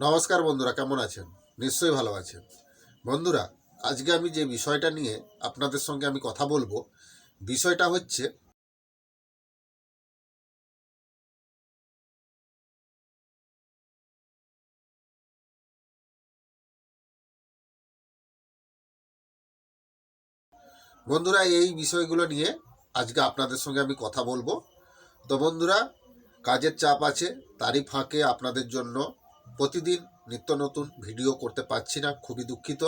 নমস্কার বন্ধুরা, কেমন আছেন? নিশ্চয়ই ভালো আছেন। বন্ধুরা, আজকে আমি যে বিষয়টা নিয়ে আপনাদের সঙ্গে আমি কথা বলব, বিষয়টা হচ্ছে বন্ধুরা, এই বিষয়গুলো নিয়ে আজকে আপনাদের সঙ্গে আমি কথা বলব। তো বন্ধুরা, কাজের চাপ আছে, তারই ফাঁকে আপনাদের জন্য প্রতিদিন নিত্য নতুন ভিডিও করতে পারছি না, খুবই দুঃখিত।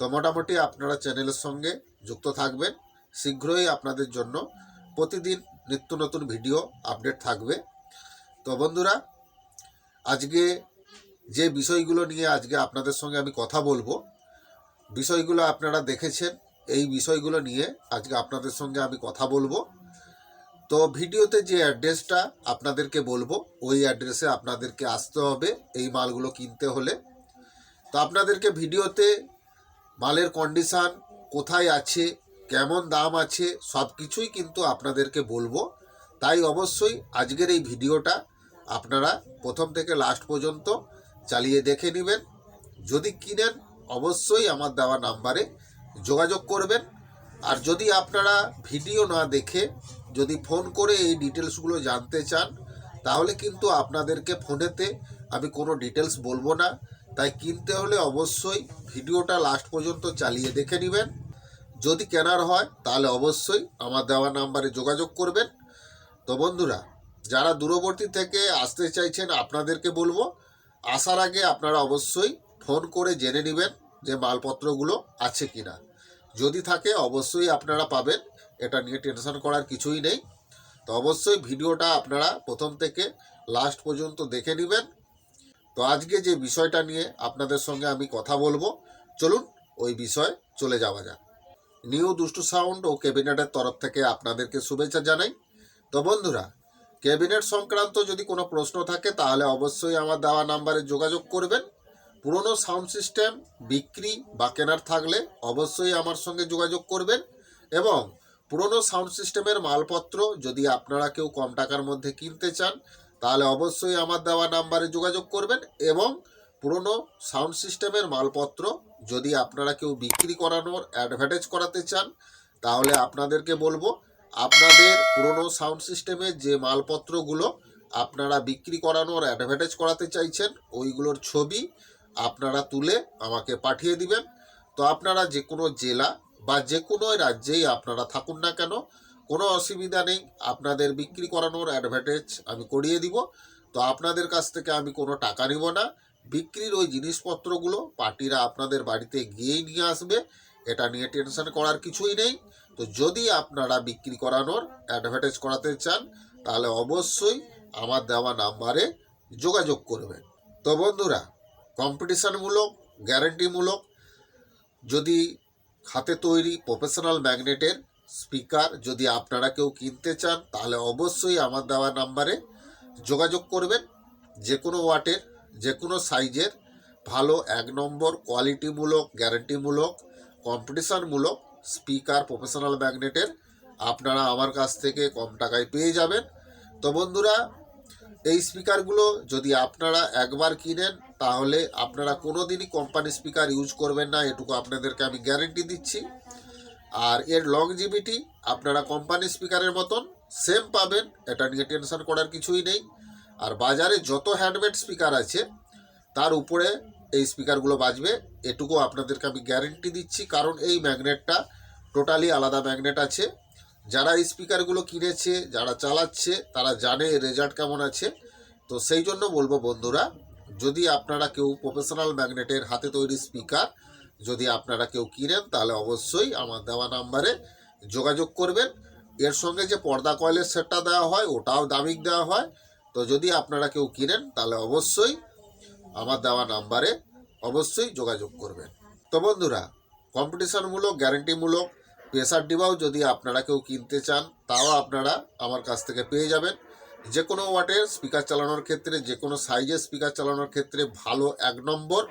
তো মোটামুটি আপনারা চ্যানেলের সঙ্গে যুক্ত থাকবেন। শীঘ্রই আপনাদের জন্য প্রতিদিন নিত্য নতুন ভিডিও আপডেট থাকবে। তো বন্ধুরা, আজকে যে বিষয়গুলো নিয়ে আজকে আপনাদের সঙ্গে আমি কথা বলব, বিষয়গুলো আপনারা দেখেছেন, এই বিষয়গুলো নিয়ে আজকে আপনাদের সঙ্গে আমি কথা বলব। তো ভিডিওতে যে অ্যাড্রেসটা আপনাদেরকে বলব, ওই অ্যাড্রেসে আপনাদেরকে আসতে হবে এই মালগুলো কিনতে হলে। তো আপনাদেরকে ভিডিওতে মালের কন্ডিশান কোথায় আছে, কেমন দাম আছে সব কিছুই কিন্তু আপনাদেরকে বলব। তাই অবশ্যই আজকের এই ভিডিওটা আপনারা প্রথম থেকে লাস্ট পর্যন্ত চালিয়ে দেখে নেবেন। যদি কিনেন, অবশ্যই আমার দেওয়া নাম্বারে যোগাযোগ করবেন। আর যদি আপনারা ভিডিও না দেখে যদি ফোন করে এই ডিটেলসগুলো জানতে চান, তাহলে কিন্তু আপনাদেরকে ফোনেতে আমি কোনো ডিটেলস বলব না। তাই কিনতে হলে অবশ্যই ভিডিওটা লাস্ট পর্যন্ত চালিয়ে দেখে নেবেন। যদি কেনার হয়, তাহলে অবশ্যই আমার দেওয়া নাম্বারে যোগাযোগ করবেন। তো বন্ধুরা, যারা দূরবর্তী থেকে আসতে চাইছেন, আপনাদেরকে বলব, আসার আগে আপনারা অবশ্যই ফোন করে জেনে নেবেন যে মালপত্রগুলো আছে কিনা। যদি থাকে, অবশ্যই আপনারা পাবেন। এটা নিয়ে টেনশন করার কিছুই নেই। তো অবশ্যই ভিডিওটা আপনারা প্রথম থেকে লাস্ট পর্যন্ত দেখে নেবেন। তো আজকে যে বিষয়টা নিয়ে আপনাদের সঙ্গে আমি কথা বলব, চলুন ওই বিষয়ে চলে যাওয়া যাক। নিউ দুষ্টু সাউন্ড ও ক্যাবিনেটের তরফ থেকে আপনাদেরকে শুভেচ্ছা জানাই। তো বন্ধুরা, ক্যাবিনেট সংক্রান্ত যদি কোনো প্রশ্ন থাকে, তাহলে অবশ্যই আমার দেওয়া নাম্বারে যোগাযোগ করবেন। পুরনো সাউন্ড সিস্টেম, বিক্রি বা কেনার থাকলে অবশ্যই আমার সঙ্গে যোগাযোগ করবেন এবং পুরনো সাউন্ড সিস্টেমের মালপত্র যদি আপনারা কেউ কম টাকার মধ্যে কিনতে চান, তাহলে অবশ্যই আমার দেওয়া নাম্বারে যোগাযোগ করবেন এবং পুরনো সাউন্ড সিস্টেমের মালপত্র যদি আপনারা কেউ বিক্রি করানোর অ্যাডভার্টাইজ করাতে চান, তাহলে আপনাদেরকে বলব, আপনাদের পুরনো সাউন্ড সিস্টেমের যে মালপত্রগুলো আপনারা বিক্রি করানোর অ্যাডভার্টাইজ করাতে চাইছেন, ওইগুলোর ছবি আপনারা তুলে আমাকে পাঠিয়ে দিবেন। তো আপনারা যে কোনো জেলা বা যে কোনো রাজ্যেই আপনারা থাকুন না কেন, কোনো অসুবিধা নেই। আপনাদের বিক্রি করানোর অ্যাডভার্টাইজ আমি করিয়ে দিব। তো আপনাদের কাছ থেকে আমি কোনো টাকা নিব না। বিক্রির ওই জিনিসপত্রগুলো পার্টিরা আপনাদের বাড়িতে গিয়েই নিয়ে আসবে। এটা নিয়ে টেনশন করার কিছুই নেই। তো যদি আপনারা বিক্রি করানোর অ্যাডভার্টাইজ করাতে চান, তাহলে অবশ্যই আমার দেওয়া নাম্বারে যোগাযোগ করবেন। তো বন্ধুরা কম্পিটিশনমূলক গ্যারেন্টিমূলক যদি হাতে তৈরি প্রফেশনাল ম্যাগনেটের স্পিকার যদি আপনারা কেউ কিনতে চান, তাহলে অবশ্যই আমার দেওয়া নাম্বারে যোগাযোগ করবেন। যে কোনো ওয়াটের যে কোনো সাইজের, ভালো এক নম্বর কোয়ালিটিমূলক, গ্যারেন্টিমূলক, কম্পিটিশনমূলক স্পিকার প্রফেশনাল ম্যাগনেটের আপনারা আমার কাছ থেকে কম টাকায় পেয়ে যাবেন। তো বন্ধুরা, এই স্পিকারগুলো যদি আপনারা একবার কিনেন তাহলে আপনারা কোনো দিনই কোম্পানি স্পিকার ইউজ করবেন না, এটুকু আপনাদেরকে আমি গ্যারেন্টি দিচ্ছি। আর এর লংজিভিটি আপনারা কোম্পানি স্পিকারের মতন সেম পাবেন, এটা নিয়ে টেনশন করার কিছুই নেই। আর বাজারে যত হ্যান্ডমেড স্পিকার আছে, তার উপরে এই স্পিকারগুলো বাজবে, এটুকু আপনাদেরকে আমি গ্যারেন্টি দিচ্ছি। কারণ এই ম্যাগনেটটা টোটালি আলাদা ম্যাগনেট আছে। যারা এই স্পিকারগুলো কিনেছে, যারা চালাচ্ছে, তারা জানে রেজাল্ট কেমন আছে। তো সেই জন্য বলব বন্ধুরা যদি আপনারা কেউ প্রফেশনাল ম্যাগনেটের হাতে তৈরি স্পিকার যদি আপনারা কেউ কিনেন, তাহলে অবশ্যই আমার দেওয়া নাম্বারে যোগাযোগ করবেন। এর সঙ্গে যে পর্দা কয়েলের সেটটা দেওয়া হয়, ওটাও দামিক দেওয়া হয়। তো যদি আপনারা কেউ কিনেন, তাহলে অবশ্যই আমার দেওয়া নাম্বারে অবশ্যই যোগাযোগ করবেন। তো বন্ধুরা কম্পিটিশনমূলক গ্যারেন্টিমূলক প্রেসার ডিবাও যদি আপনারা কেউ কিনতে চান, তাও আপনারা আমার কাছ থেকে পেয়ে যাবেন। যে কোনো ওয়াটের স্পিকার চালানোর ক্ষেত্রে যে কোনো সাইজের স্পিকার চালানোর ক্ষেত্রে ভালো এক নম্বর,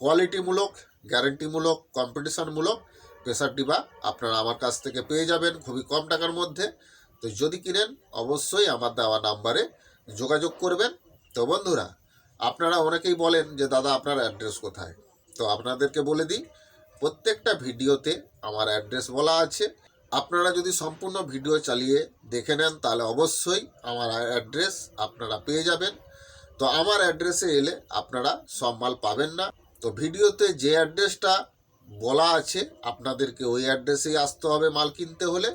কোয়ালিটিমূলক, গ্যারেন্টিমূলক, কম্পিটিশনমূলক প্রেসার ডিবা আপনারা আমার কাছ থেকে পেয়ে যাবেন খুবই কম টাকার মধ্যে। তো যদি কিনেন, অবশ্যই আমার দেওয়া নাম্বারে যোগাযোগ করবেন। তো বন্ধুরা, আপনারা অনেকেই বলেন যে, দাদা, আপনার অ্যাড্রেস কোথায়? তো আপনাদেরকে বলে দিই, প্রত্যেকটা ভিডিওতে আমার অ্যাড্রেস বলা আছে। আপনারা যদি সম্পূর্ণ ভিডিও চালিয়ে দেখে নেন তাহলে অবশ্যই আমার অ্যাড্রেস আপনারা পেয়ে যাবেন। তো আমার অ্যাড্রেসে এলে আপনারা সব মাল পাবেন না। তো ভিডিওতে যে অ্যাড্রেসটা বলা আছে আপনাদেরকে ওই অ্যাড্রেসেই আসতে হবে মাল কিনতে হলে।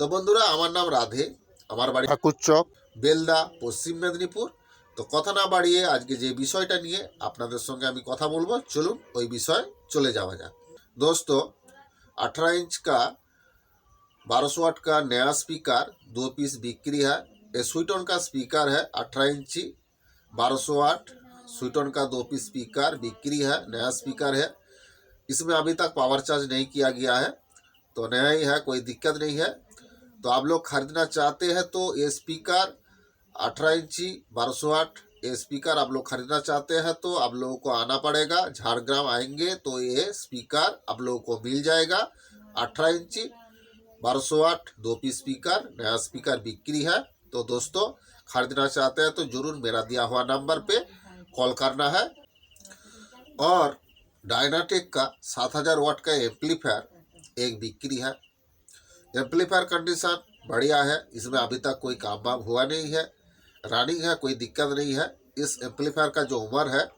তো বন্ধুরা আমার নাম রাধে আমার বাড়ি ঠাকুর চক। বেলদা পশ্চিম মেদিনীপুর। তো কথা না বাড়িয়ে আজকে যে বিষয়টা নিয়ে আপনাদের সঙ্গে আমি কথা বলব চলুন ওই বিষয়ে চলে যাওয়া যাক। দোস্ত আঠারো ইঞ্চ কা 1200 वाट का नया स्पीकर, दो पीस बिक्री है। ये स्वीटन का स्पीकर है 18 इंची। 1200 वाट स्वीटन का दो पीस स्पीकर, बिक्री है, नया स्पीकर है। इसमें अभी तक पावर चार्ज नहीं किया गया है तो नया ही है, कोई दिक्कत नहीं है। तो आप लोग खरीदना चाहते हैं तो ये स्पीकर 18 इंची 1200 वाट ये स्पीकर आप लोग खरीदना चाहते हैं तो आप लोगों को आना पड़ेगा। झारग्राम आएँगे तो ये स्पीकर आप लोगों को मिल जाएगा 18 इंची। 1200 वाट दो पीस स्पीकर, नया स्पीकर बिक्री है। तो दोस्तों, खरीदना चाहते हैं तो ज़रूर मेरा दिया हुआ नंबर पे कॉल करना है। और डायनाटेक का 7000 वाट का एम्पलीफायर एक बिक्री है। एम्पलीफायर कंडीशन बढ़िया है। इसमें अभी तक कोई काम वाम हुआ नहीं है। रनिंग है, कोई दिक्कत नहीं है। इस एम्पलीफायर का जो उम्र है,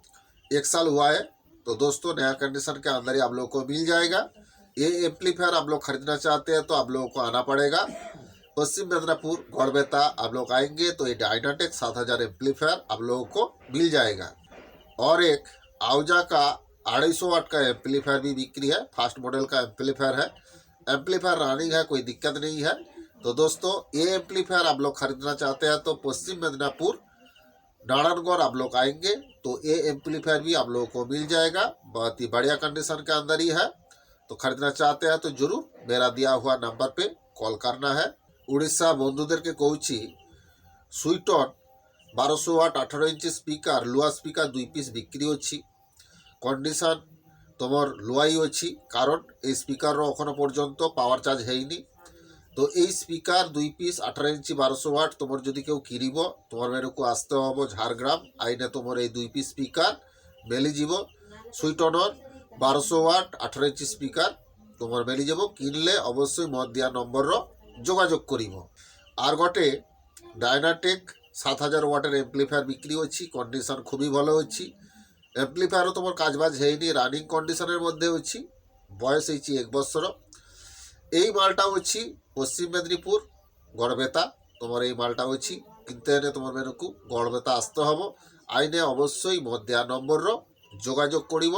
एक साल हुआ है। तो दोस्तों, नया कंडीशन के अंदर ही आप लोगों को मिल जाएगा। ये एम्पलीफायर आप लोग खरीदना चाहते हैं तो आप लोगों को आना पड़ेगा। पश्चिम मेदिनीपुर गौरबेता आप लोग आएँगे तो ये डायनाटेक सात हज़ार एम्पलीफायर आप लोगों को मिल जाएगा। और एक आउजा का अढ़ाई सौ वाट का एम्पलीफायर भी बिक्री है, फास्ट मॉडल का एम्पलीफायर है। एम्पलीफायर रनिंग है, कोई दिक्कत नहीं है। तो दोस्तों, ये एम्पलीफायर आप लोग खरीदना चाहते हैं तो पश्चिम मेदिनीपुर नारायणगढ़ आप लोग आएँगे तो ये एम्पलीफायर भी आप लोगों को मिल जाएगा। बहुत ही बढ़िया कंडीशन के अंदर ही है। তো খরিদনা চাতে হ্যাঁ তো जरूर মেলা দিয়া হওয়া নাম্বার পে, কল करना হ্যাঁ উড়িষ্যা বন্ধুদেরকে কৌছি সুইটন বারোশো ওয়াট আঠারো ইঞ্চি স্পিকার, লুয়া স্পিকার দুই পিস বিক্রি হচ্ছে। কন্ডিশন তোমার লুয়াই অছি কারণ এই স্পিকার এখনও পর্যন্ত পাওয়ার চার্জ হয়নি। তো এই স্পিকার দুই পিস আঠারো ইঞ্চি বারোশো ওয়াট তোমার যদি কেউ কিনিব, তোমার মেরুকু আসতে হব ঝাড়গ্রাম। আইনে তোমার এই দুই পিস স্পিকার মেলিযিব সুইটনর বারোশো ওয়াট, আঠারো ইঞ্চি স্পিকার তোমার মেলি যাব। কিনলে অবশ্যই মত দিয়া নম্বরর যোগাযোগ করিব। আর গটে ডায়নাটেক সাত হাজার ওয়াটের এমপ্লিফায়ার বিক্রি হচ্ছি কন্ডিশন খুবই ভালো হচ্ছি এমপ্লিফায়ারও তোমার কাজবাজ হয়নি রানিং কন্ডিশনের মধ্যে হচ্ছি বয়স হয়েছি এক বছর এই মালটা হচ্ছি পশ্চিম মেদিনীপুর, গড়বেতা, তোমার এই মালটা হচ্ছি কিনতে এনে তোমার মেনুকু গড়বেতা আসতে হব। আইনে অবশ্যই দেওয়া নম্বরর যোগাযোগ করিব।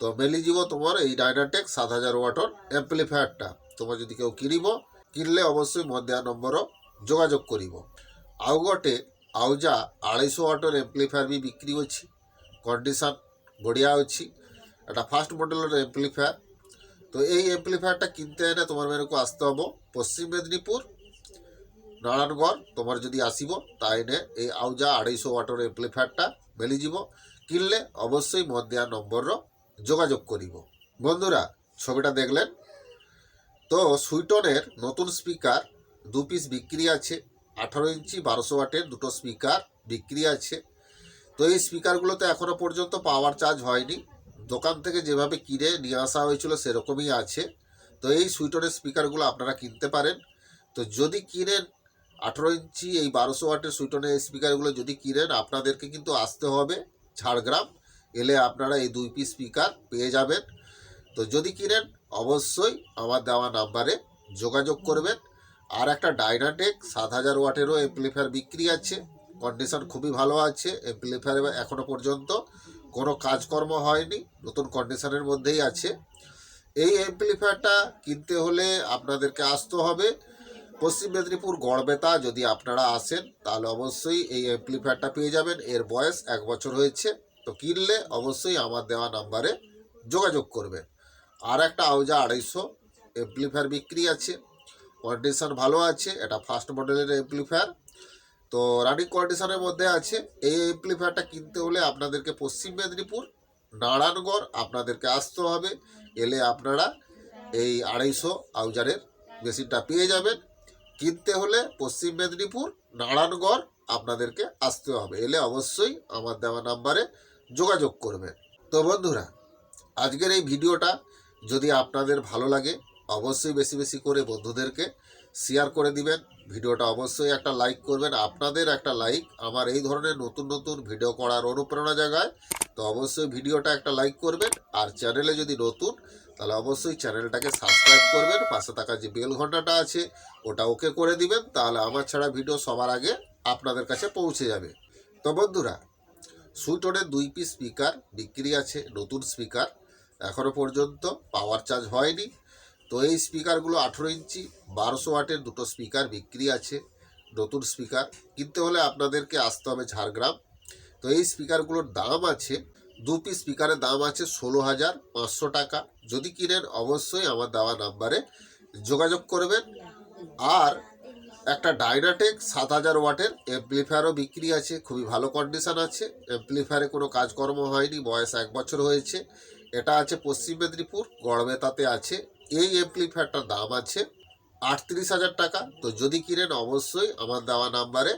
তো মেলি মেলিଯିব তোমার এই ডাইনাটেক সাত হাজার ওয়াটর অ্যাম্পলিফায়ারটা তোমার যদি কেউ কিনিব, কিনলে অবশ্যই মধ্যা নম্বর যোগাযোগ করিব। আউ গটে, আউ যা আড়াইশো ওয়াটর অ্যাম্পলিফায়ার বি বিক্রি হচ্ছে কন্ডিশন বড়িয়া হচ্ছে এটা ফার্স্ট মডেলের অ্যাম্পলিফায়ার তো এই অ্যাম্পলিফায়ারটা কিনতে এনে তোমার মেয়েকে আসতে হব পশ্চিম মেদিনীপুর, নারায়ণগড়। তোমার যদি আসিব, তা এনে এই আউজা আড়াইশো ওয়াটর অ্যাম্পলিফায়ারটা মেলি যাব কিনলে অবশ্যই মধ্যা নম্বরর যোগাযোগ করিব। বন্ধুরা, ছবিটা দেখলেন? তো সুইটনের নতুন স্পিকার দু পিস বিক্রি আছে। আঠারো ইঞ্চি, বারোশো ওয়াটের দুটো স্পিকার বিক্রি আছে। তো এই স্পিকারগুলোতে এখনও পর্যন্ত পাওয়ার চার্জ হয়নি। দোকান থেকে যেভাবে কিনে নিয়ে আসা হয়েছিল সেরকমই আছে। তো এই সুইটনের স্পিকারগুলো আপনারা কিনতে পারেন। তো যদি কিনেন আঠেরো ইঞ্চি, এই বারোশো ওয়াটের সুইটনের স্পিকারগুলো যদি কিনেন, আপনাদেরকে কিন্তু আসতে হবে ঝাড়গ্রাম। এলে আপনারা এই দুই পিস স্পিকার পেয়ে যাবেন। তো যদি কিনেন, অবশ্যই আমার দেওয়া নাম্বারে যোগাযোগ করবেন। আর একটা ডাইনাটেক সাত হাজার ওয়াটেরও এমপ্লিফায়ার বিক্রি আছে। কন্ডিশন খুবই ভালো আছে এমপ্লিফায়ার এখনও পর্যন্ত কোনো কাজকর্ম হয়নি, নতুন কন্ডিশনের মধ্যেই আছে। এই এমপ্লিফায়ারটা কিনতে হলে আপনাদেরকে আসতে হবে পশ্চিম মেদিনীপুর গড়বেতা। যদি আপনারা আসেন, তাহলে অবশ্যই এই এমপ্লিফায়ারটা পেয়ে যাবেন। এর বয়স এক বছর হয়েছে। তো কিনলে অবশ্যই আমার দেওয়া নাম্বারে যোগাযোগ করবেন আর একটা আউজা আড়াইশো এমপ্লিফায়ার বিক্রি আছে। কন্ডিশন ভালো আছে, এটা ফার্স্ট মডেলের এমপ্লিফায়ার তো রানিং কন্ডিশনের মধ্যে আছে, এই এমপ্লিফায়ারটা কিনতে হলে আপনাদেরকে পশ্চিম মেদিনীপুর, নারায়ণগড় আপনাদেরকে আসতে হবে। এলে আপনারা এই আড়াইশো আউজারের মেশিনটা পেয়ে যাবেন। কিনতে হলে পশ্চিম মেদিনীপুর, নারায়ণগড় আপনাদেরকে আসতে হবে। এলে অবশ্যই আমার দেওয়া নাম্বারে যোগাযোগ করবেন তো বন্ধুরা, আজকের এই ভিডিওটা যদি আপনাদের ভালো লাগে, অবশ্যই বেশি বেশি করে বন্ধুদেরকে শেয়ার করে দিবেন। ভিডিওটা অবশ্যই একটা লাইক করবেন। আপনাদের একটা লাইক আমার এই ধরনের নতুন নতুন ভিডিও করার অনুপ্রেরণা জাগায়। তো অবশ্যই ভিডিওটা একটা লাইক করবেন। আর চ্যানেলে যদি নতুন, তাহলে অবশ্যই চ্যানেলটাকে সাবস্ক্রাইব করবেন। পাশে থাকা যে বেল ঘন্টাটা আছে, ওটা ওকে করে দিবেন। তাহলে আমার ছাড়া ভিডিও সবার আগে আপনাদের কাছে পৌঁছে যাবে। তো বন্ধুরা সুইটনের দুই পিস স্পিকার বিক্রি আছে, নতুন স্পিকার। এখনও পর্যন্ত পাওয়ার চার্জ হয়নি। তো এই স্পিকারগুলো আঠেরো ইঞ্চি, বারোশো ওয়াটের দুটো স্পিকার বিক্রি আছে, নতুন স্পিকার। কিনতে হলে আপনাদেরকে আসতে হবে ঝাড়গ্রাম। তো এই স্পিকারগুলোর দাম আছে, দু পিস স্পিকারের দাম আছে ষোলো হাজার পাঁচশো টাকা। যদি কিনেন, অবশ্যই আমার দেওয়া নাম্বারে যোগাযোগ করবেন। আর একটা ডাইনাটেক সাত হাজার ওয়াটের এমপ্লিফায়ারও বিক্রি আছে, খুবই ভালো কন্ডিশন আছে। এমপ্লিফায়ারে কোনো কাজকর্ম হয়নি, বয়স এক বছর হয়েছে। এটা আছে পশ্চিম মেদিনীপুর, গড়বেতাতে আছে। এই এমপ্লিফায়ারটার দাম আছে আটত্রিশ হাজার টাকা। তো যদি কিনেন, অবশ্যই আমার দেওয়া নাম্বারে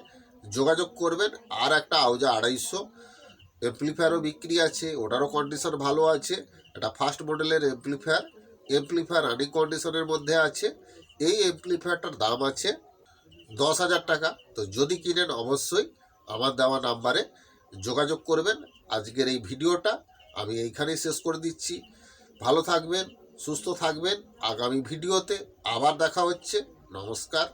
যোগাযোগ করবেন। আর একটা আউজা আড়াইশো এমপ্লিফায়ারও বিক্রি আছে, ওটারও কন্ডিশন ভালো আছে। এটা ফার্স্ট মডেলের এমপ্লিফায়ার এমপ্লিফায়ার রানিং কন্ডিশনের মধ্যে আছে। এই এমপ্লিফায়ারটার দাম আছে দশ হাজার টাকা। তো যদি কিনেন, অবশ্যই আমার দেওয়া নাম্বারে যোগাযোগ করবেন। আজকের এই ভিডিওটা আমি এইখানেই শেষ করে দিচ্ছি। ভালো থাকবেন, সুস্থ থাকবেন। আগামী ভিডিওতে আবার দেখা হচ্ছে। নমস্কার।